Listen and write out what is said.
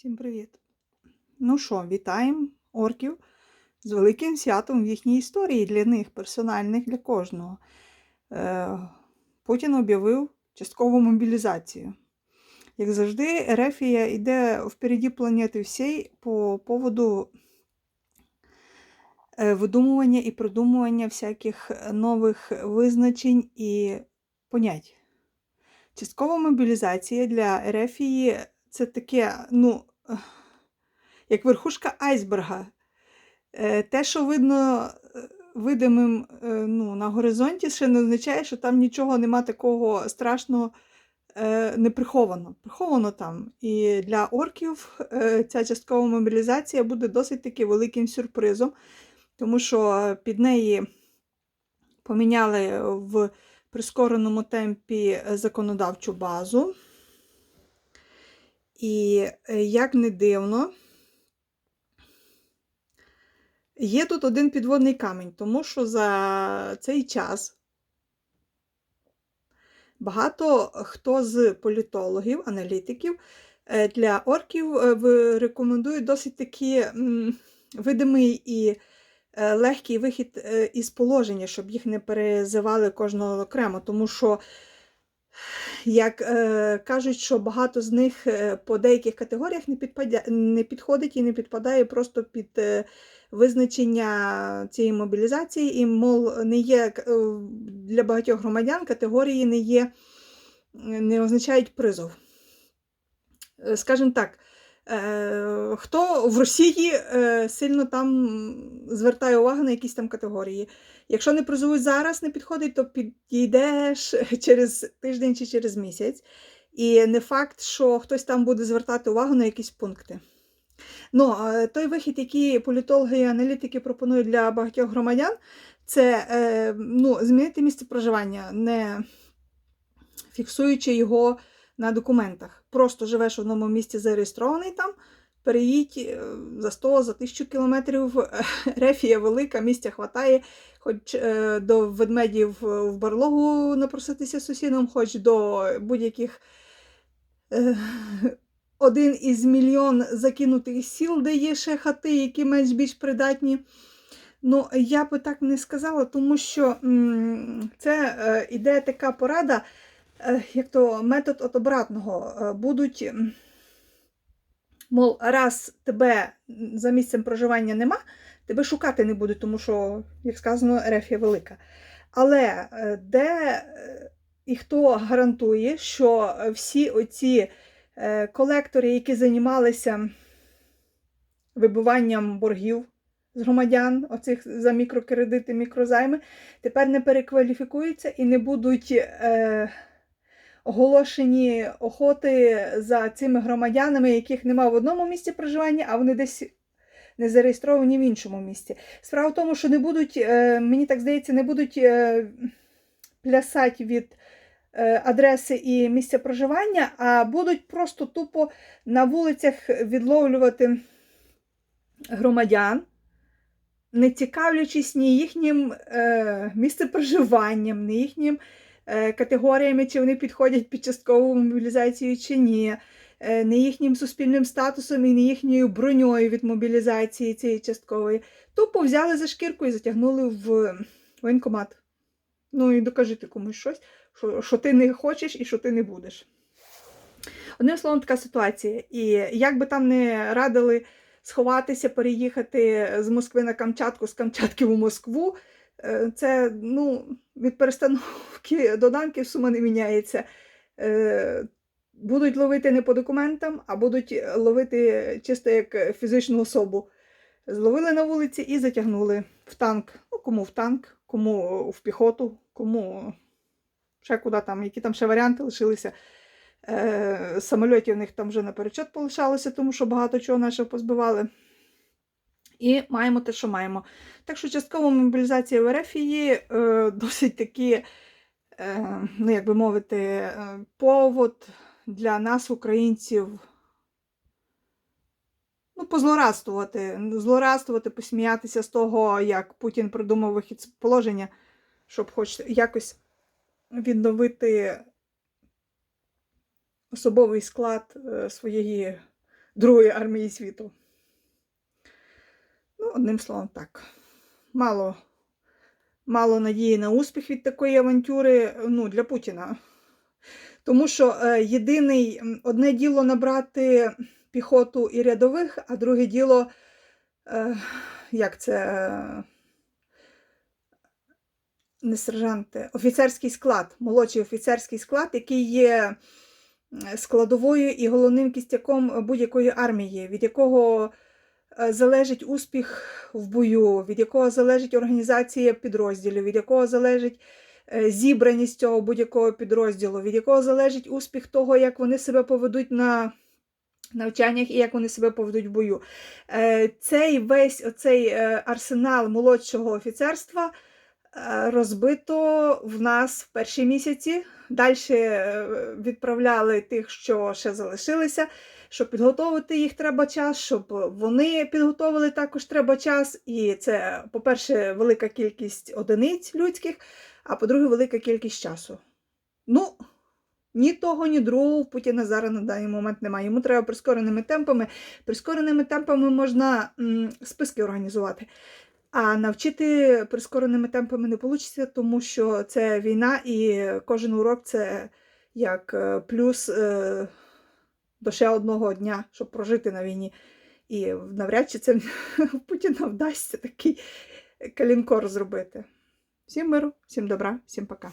Всім привіт! Ну що, вітаємо орків з великим святом в їхній історії для них, персональних для кожного. Е, Путін об'явив часткову мобілізацію. Як завжди, Ерефія йде впереді планети всій по поводу е, видумування і придумування всяких нових визначень і понять. Часткова мобілізація для Ерефії це таке, ну, як верхушка айсберга. Е, Те, що видно е, видимим е, ну, на горизонті, ще не означає, що там нічого нема такого страшного не приховано. Приховано там. І для орків ця часткова мобілізація буде досить таки великим сюрпризом, тому що під неї поміняли в прискореному темпі законодавчу базу. І е, як не дивно, є тут один підводний камінь, тому що за цей час багато хто з політологів, аналітиків е, для орків е, рекомендують досить таки м, видимий і легкий вихід із положення, щоб їх не перезивали кожного окремо, тому що як е, кажуть, що багато з них е, по деяких категоріях не, підпадя, не підходить і не підпадає просто під е, визначення цієї мобілізації, і, мол, не є е, для багатьох громадян категорії не є, не означають призов. Е, Скажімо так, хто в Росії е, сильно там звертає увагу на якісь там категорії. Якщо не призовуть зараз, не підходить, то підійдеш через тиждень чи через місяць. І не факт, що хтось там буде звертати увагу на якісь пункти. Ну, е, той вихід, який політологи і аналітики пропонують для багатьох громадян, це е, ну, змінити місце проживання, не фіксуючи його на документах. Просто живеш в одному місці зареєстрований там, переїдь е, за 100, за 1000 кілометрів. Рефія велика, місця хватає, хоч е, до ведмедів в барлогу напроситися сусідом, хоч до будь-яких. е, Один із мільйон закинутих сіл, де є ще хати, які менш більш придатні. Ну, я би так не сказала, тому що це іде така порада, як то метод от обратного. Е, будуть, м, мов, раз тебе за місцем проживання нема, тебе шукати не будуть, тому що, як сказано, рефія велика. Але е, де е, і хто гарантує, що всі оці е, колектори, які займалися вибиванням боргів з громадян, оцих за мікрокредити, мікрозайми, тепер не перекваліфікуються і не будуть е, оголошені охоти за цими громадянами, яких нема в одному місці проживання, а вони десь не зареєстровані в іншому місці. Справа в тому, що не будуть, е, мені так здається, не будуть е, плясати від е, адреси і місця проживання, а будуть просто тупо на вулицях відловлювати громадян, не цікавлячись ні їхнім е, місцепроживанням, ні їхнім категоріями, чи вони підходять під часткову мобілізацію чи ні, е, не їхнім суспільним статусом і не їхньою броньою від мобілізації цієї часткової. Тупо взяли за шкірку і затягнули в воєнкомат. Ну і докажи комусь щось, що, що ти не хочеш і що ти не будеш. Одним словом, така ситуація. І як би там не радили сховатися, переїхати з Москви на Камчатку, з Камчатки в Москву, е, це ну, від перестановки до данків сума не міняється. Е, Будуть ловити не по документам, а будуть ловити чисто як фізичну особу. Зловили на вулиці і затягнули в танк. Ну, кому в танк, кому в піхоту, кому ще куди там, які там ще варіанти лишилися. Е, самольотів в них там вже наперечет полишалося, тому що багато чого нашого позбивали. І маємо те, що маємо. Так що часткова мобілізація в РФ є е, досить таки, е, ну як би мовити, е, повод для нас, українців, ну, позлорадствувати, злорадствувати, посміятися з того, як Путін придумав вихід з положення, щоб хоч якось відновити особовий склад е, своєї Другої армії світу. Ну, одним словом, так. Мало, мало надії на успіх від такої авантюри ну, для Путіна. Тому що е, єдиний одне діло набрати піхоту і рядових, а друге діло, е, як це, е, не сержанти, офіцерський склад, молодший офіцерський склад, який є складовою і головним кістяком будь-якої армії, від якого залежить успіх в бою, від якого залежить організація підрозділів, від якого залежить е, зібраність цього будь-якого підрозділу, від якого залежить успіх того, як вони себе поведуть на навчаннях і як вони себе поведуть в бою. Е, Цей весь оцей е, арсенал молодшого офіцерства е, розбито в нас в перші місяці. Далі відправляли тих, що ще залишилися. Щоб підготовити їх треба час, щоб вони підготовили також треба час. І це, по-перше, велика кількість одиниць людських, а по-друге, велика кількість часу. Ну, ні того, ні другого в Путіна зараз на даний момент немає. Йому треба прискореними темпами. Прискореними темпами можна м, списки організувати. А навчити прискореними темпами не вийде, тому що це війна, і кожен урок це як е, плюс е, до ще одного дня, щоб прожити на війні. І навряд чи це Путіна вдасться такий калінкор зробити. Всім миру, всім добра, всім пока.